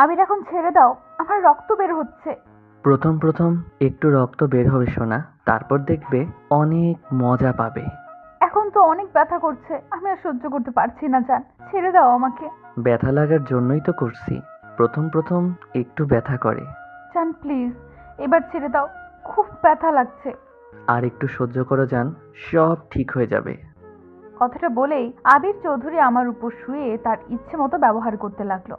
আবির এখন ছেড়ে দাও আমার রক্ত বের হচ্ছে। প্রথম প্রথম একটু রক্ত বের হবে সোনা তারপর দেখবে অনেক মজা পাবে। এখন তো অনেক ব্যথা করছে আমি আর সহ্য করতে পারছি না জান। ছেড়ে দাও আমাকে। ব্যথা লাগার জন্যই তো করছি। প্রথম প্রথম একটু ব্যথা করে। জান প্লিজ এবার ছেড়ে দাও খুব ব্যথা লাগছে। আর একটু সহ্য করো যান সব ঠিক হয়ে যাবে। কথাটা বলেই আবির চৌধুরী আমার উপর শুয়ে তার ইচ্ছে মতো ব্যবহার করতে লাগল।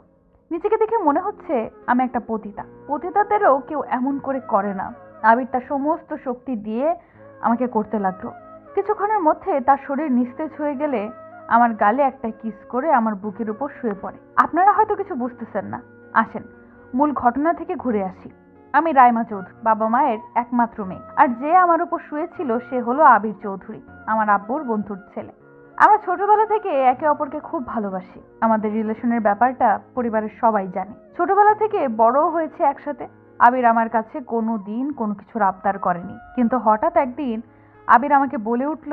নিজেকে দেখে মনে হচ্ছে আমি একটা পতিতা। পতিতাদেরও কেউ এমন করে করে না। আবির তার সমস্ত শক্তি দিয়ে আমাকে করতে লাগল। কিছুক্ষণের মধ্যে তার শরীর নিস্তেজ হয়ে গেলে আমার গালে একটা কিস করে আমার বুকের উপর শুয়ে পড়ে। আপনারা হয়তো কিছু বুঝতেছেন না। আসেন, মূল ঘটনা থেকে ঘুরে আসি। আমি রাইমা চৌধুরী, বাবা মায়ের একমাত্র মেয়ে। আর যে আমার উপর শুয়েছিল সে হলো আবির চৌধুরী, আমার আব্বুর বন্ধুর ছেলে। আমরা ছোটবেলা থেকে একে অপরকে খুব ভালোবাসি। আমাদের রিলেশনের ব্যাপারটা পরিবারের সবাই জানে। ছোটবেলা থেকে বড়ও হয়েছে একসাথে। আবির আমার কাছে কোনো দিন কোনো কিছুর আবদার করেনি। কিন্তু হঠাৎ একদিন আবির আমাকে বলে উঠল,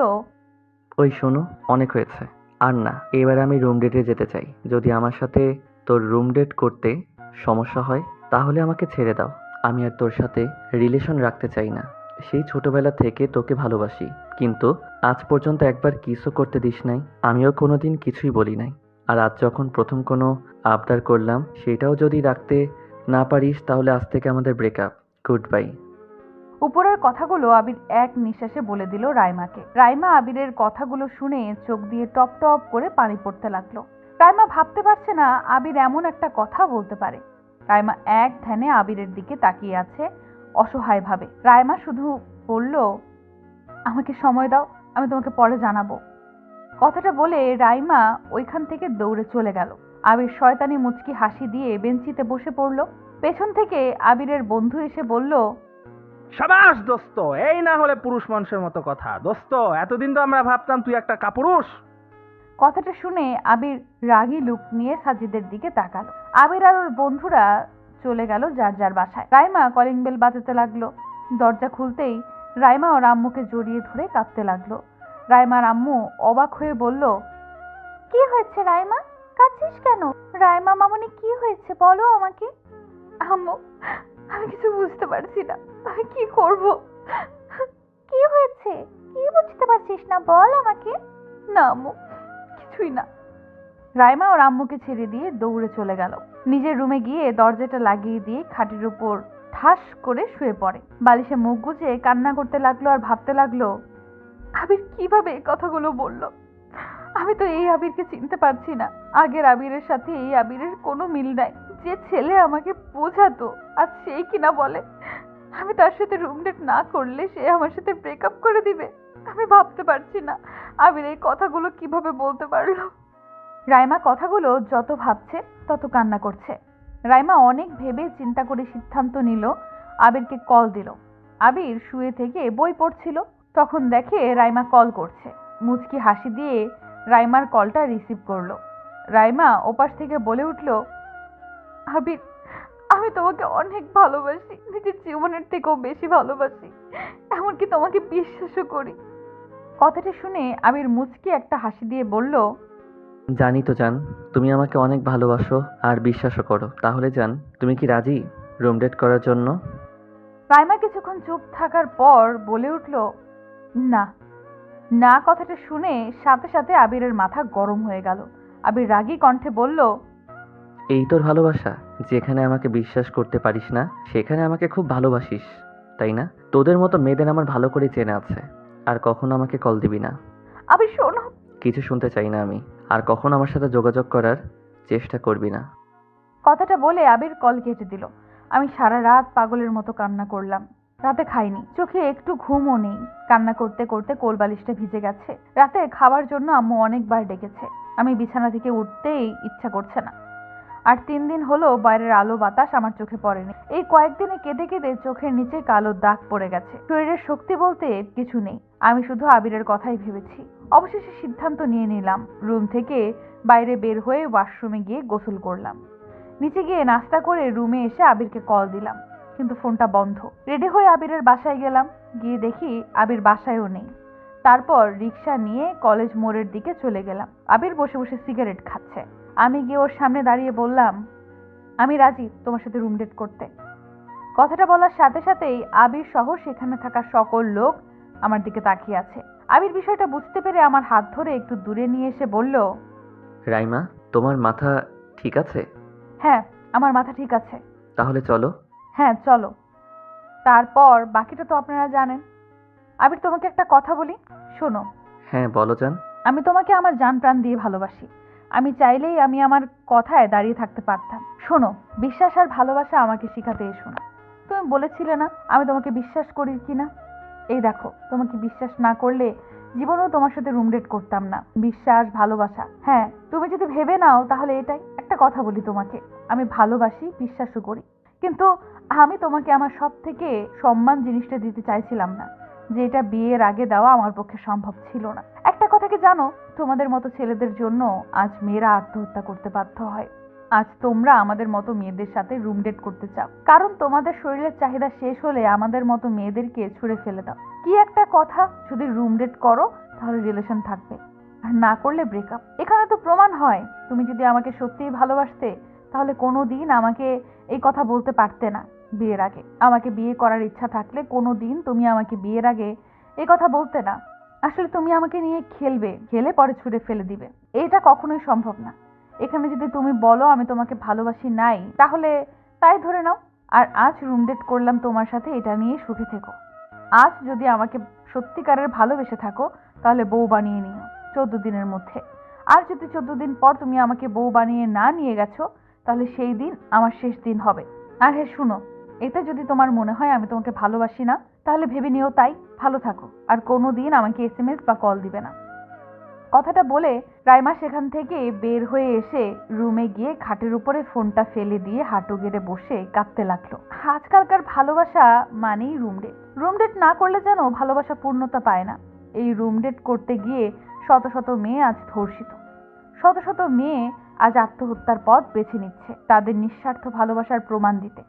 ওই শোনো, অনেক হয়েছে। আর না, এবার আমি রুম ডেটে যেতে চাই। যদি আমার সাথে তোর রুম ডেট করতে সমস্যা হয়, তাহলে আমাকে ছেড়ে দাও। আমি আর তোর সাথে রিলেশন রাখতে চাই না। সেই ছোটবেলা থেকে তোকে ভালোবাসি, কিন্তু আজ পর্যন্ত একবার কিসও করতে দিস নাই, আমিও কোনোদিন কিছুই বলি নাই। আর আজ যখন প্রথম কোনো আবদার করলাম, সেটাও যদি রাখতে না পারিস, তাহলে আজ থেকে আমাদের ব্রেকআপ গুড বাই উপরের কথাগুলো আবির এক নিঃশ্বাসে বলে দিল রাইমাকে। রাইমা আবিরের কথাগুলো শুনে চোখ দিয়ে টপ টপ করে পানি পড়তে লাগল। রাইমা ভাবতে পারছে না আবির এমন একটা কথা বলতে পারে। রাইমা এক ধ্যানে আবিরের দিকে তাকিয়ে আছে অসহায়ভাবে। রাইমা শুধু বলল আমাকে সময় দাও আমি তোমাকে পরে জানাব। কথাটা বলে রাইমা ওইখান থেকে দৌড়ে চলে গেল। আবির শয়তানি মুচকি হাসি দিয়ে বেঞ্চিতে বসে পড়ল। পেছন থেকে আবিরের বন্ধু এসে বলল সাবাস দোস্ত এই না হলে পুরুষ মানুষের মতো কথা। দোস্ত এতদিন তো আমরা ভাবতাম তুই একটা কাপুরুষ। কথাটা শুনে আবির রাগী লুক নিয়ে সাজিদের দিকে তাকাল। আবির আর ওর বন্ধুরা চলে গেল যার যার বাসায়। রাইমা কলিং বেল বাজাতে লাগল। দরজা খুলতেই রাইমা ও রাম্মুকে জড়িয়ে ধরে কাঁদতে লাগল। রাইমার রাম্মু অবাক হয়ে বলল, কি হয়েছে রাইমা? কাঁদছিস কেন? রাইমা মামনি কি হয়েছে? বলো আমাকে। আম্মু, আমি কিছু বুঝতে পারছি না। আমি কি করব? কি হয়েছে? কি বুঝতে পারছিস না? বল আমাকে। না, আম্মু, কিছুই না। রাইমা ওর আম্মুকে ছেড়ে দিয়ে দৌড়ে চলে গেল। নিজের রুমে গিয়ে দরজাটা লাগিয়ে দিয়ে খাটের উপর ঠাস করে শুয়ে পড়ে। বালিশে মুখ গুজে কান্না করতে লাগল আর ভাবতে লাগল, আবির কীভাবে এই কথাগুলো বলল? আমি তো এই আবিরকে চিনতে পারছি না। আগের আবিরের সাথে এই আবিরের কোনো মিল নাই। যে ছেলে আমাকে বোঝাতো আজ সেই কিনা বলে, আমি তার সাথে রুম ডেট না করলে সে আমার সাথে ব্রেকআপ করে দিবে। আমি ভাবতে পারছি না আবির এই কথাগুলো কীভাবে বলতে পারল। রাইমা কথাগুলো যত ভাবছে, তত কান্না করছে। রাইমা অনেক ভেবে চিন্তা করে সিদ্ধান্ত নিল, আবিরকে কল দিল। আবির শুয়ে থেকে বই পড়ছিল, তখন দেখে রাইমা কল করছে। মুচকি হাসি দিয়ে রাইমার কলটা রিসিভ করল। রাইমা ওপাশ থেকে বলে উঠল, আবির, আমি তোমাকে অনেক ভালোবাসি, নিজের জীবনের থেকেও বেশি ভালোবাসি, এমনকি তোমাকে বিশ্বাসও করি। কথাটা শুনে আবির মুচকি একটা হাসি দিয়ে বলল জানি তো জান তুমি আমাকে অনেক ভালোবাসো আর বিশ্বাসও করো। তাহলে জান তুমি কি রাজি রুম ডেট করার জন্য? রাইমা কিছুক্ষণ চুপ থাকার পর বলে উঠল না। না কথাটা শুনে সাথে সাথে আবিরের মাথা গরম হয়ে গেল। আবির রাগী কণ্ঠে বলল এই তোর ভালোবাসা যেখানে আমাকে বিশ্বাস করতে পারিস না সেখানে আমাকে খুব ভালোবাসিস তাই না? তোদের মতো মেয়েদের আমার ভালো করে চেনা আছে আর কখনো আমাকে কল দিবি না। আবির শোনো। কিছু শুনতে চাই না আমি। আর কখনো আমার সাথে যোগাযোগ করার চেষ্টা করবি না। কথাটা বলে আবির কল কেটে দিল। আমি সারা রাত পাগলের মতো কান্না করলাম। রাতে খাইনি। চোখে একটু ঘুমও নেই। কান্না করতে করতে কোলবালিশটা ভিজে গেছে। রাতে খাবার জন্য আম্মু অনেকবার ডেকেছে। আমি বিছানা থেকে উঠতেই ইচ্ছা করছে না। আর তিন দিন হলো বাইরের আলো বাতাস আমার চোখে পড়েনি। এই কয়েকদিনে কেঁদে কেঁদে চোখের নিচে কালো দাগ পড়ে গেছে। শরীরের শক্তি বলতে কিছু নেই। আমি শুধু আবিরের কথাই ভেবেছি। অবশেষে সিদ্ধান্ত নিয়ে নিলাম। রুম থেকে বাইরে বের হয়ে ওয়াশরুমে গিয়ে গোসল করলাম। নিচে গিয়ে নাস্তা করে রুমে এসে আবিরকে কল দিলাম, কিন্তু ফোনটা বন্ধ। রেডি হয়ে আবিরের বাসায় গেলাম। গিয়ে দেখি আবির বাসায়ও নেই। তারপর রিক্সা নিয়ে কলেজ মোড়ের দিকে চলে গেলাম। আবির বসে বসে সিগারেট খাচ্ছে। আমি গিয়ে ওর সামনে দাঁড়িয়ে বললাম, আমি রাজি তোমার সাথে রুম ডেট করতে? কথাটা বলার সাথে সাথেই আবির সহ সেখানে থাকা সকল লোক আমার দিকে তাকিয়ে আছে। আবির বিষয়টা বুঝতে পেরে আমার হাত ধরে একটু দূরে নিয়ে এসে বলল রাইমা তোমার মাথা ঠিক আছে? হ্যাঁ আমার মাথা ঠিক আছে। তাহলে চলো। হ্যাঁ চলো। তারপর বাকিটা তো আপনারা জানেন। আবির তোমাকে একটা কথা বলি? শোনো। হ্যাঁ বলো জান। আমি তোমাকে আমার জান প্রাণ দিয়ে ভালোবাসি। আমি চাইলেই আমি আমার কথায় দাঁড়িয়ে থাকতে পারতাম। শোনো বিশ্বাস আর ভালোবাসা আমাকে শিখাতে এসো না। তুমি বলেছিলে না আমি তোমাকে বিশ্বাস করি কি না এই দেখো, তোমাকে বিশ্বাস না করলে জীবনেও তোমার সাথে রুম ডেট করতাম না। বিশ্বাস, ভালোবাসা হ্যাঁ তুমি যদি ভেবে নাও তাহলে এটাই। একটা কথা বলি তোমাকে, আমি ভালোবাসি, বিশ্বাসও করি। কিন্তু আমি তোমাকে আমার সব থেকে সম্মান জিনিসটা দিতে চাইছিলাম না, যে এটা বিয়ের আগে দেওয়া আমার পক্ষে সম্ভব ছিল না। একটা কথা কি জানো, তোমাদের মতো ছেলেদের জন্য আজ মেয়েরা আত্মহত্যা করতে বাধ্য হয়। আজ তোমরা আমাদের মতো মেয়েদের সাথে রুম ডেট করতে চাও। কারণ তোমাদের শরীরের চাহিদা শেষ হলে আমাদের মতো মেয়েদেরকে ছুঁড়ে ফেলে দাও। কি একটা কথা, যদি রুম ডেট করো, তাহলে রিলেশন থাকবে। আর না করলে ব্রেকআপ এখানে তো প্রমাণ হয়। তুমি যদি আমাকে সত্যিই ভালোবাসতে, তাহলে কোনো দিন আমাকে এই কথা বলতে পারতে না বিয়ের আগে। আমাকে বিয়ে করার ইচ্ছা থাকলে কোনো দিন তুমি আমাকে বিয়ের আগে এই কথা বলতে না। আসলে তুমি আমাকে নিয়ে খেলবে, খেলে পরে ছুঁড়ে ফেলে দিবে। এটা কখনোই সম্ভব না। এখানে যদি তুমি বলো আমি তোমাকে ভালোবাসি নাই, তাহলে তাই ধরে নাও। আর আজ রুম ডেট করলাম তোমার সাথে, এটা নিয়ে সুখে থেকো। আজ যদি আমাকে সত্যিকারের ভালোবেসে থাকো, তাহলে বউ বানিয়ে নিও চোদ্দ দিনের মধ্যে। আর যদি চোদ্দ দিন পর তুমি আমাকে বউ বানিয়ে না নিয়ে গেছো, তাহলে সেই দিন আমার শেষ দিন হবে। আর হ্যাঁ শুনো, এতে যদি তোমার মনে হয় আমি তোমাকে ভালোবাসি না, তাহলে ভেবে নিও তাই, ভালো থাকো। আর কোনো দিন আমাকে এস বা কল দিবে না। কথাটা বলে রাইমা সেখান থেকে বের হয়ে এসে রুমে গিয়ে খাটের উপরে ফোনটা ফেলে দিয়ে হাঁটু গেড়ে বসে কাঁদতে লাগল। আজকালকার ভালোবাসা মানেই রুম ডেট রুম ডেট না করলে যেন ভালোবাসা পূর্ণতা পায় না। এই রুম ডেট করতে গিয়ে শত শত মেয়ে আজ ধর্ষিত। শত শত মেয়ে আজ আত্মহত্যার পথ বেছে নিচ্ছে তাদের নিঃস্বার্থ ভালোবাসার প্রমাণ দিতে।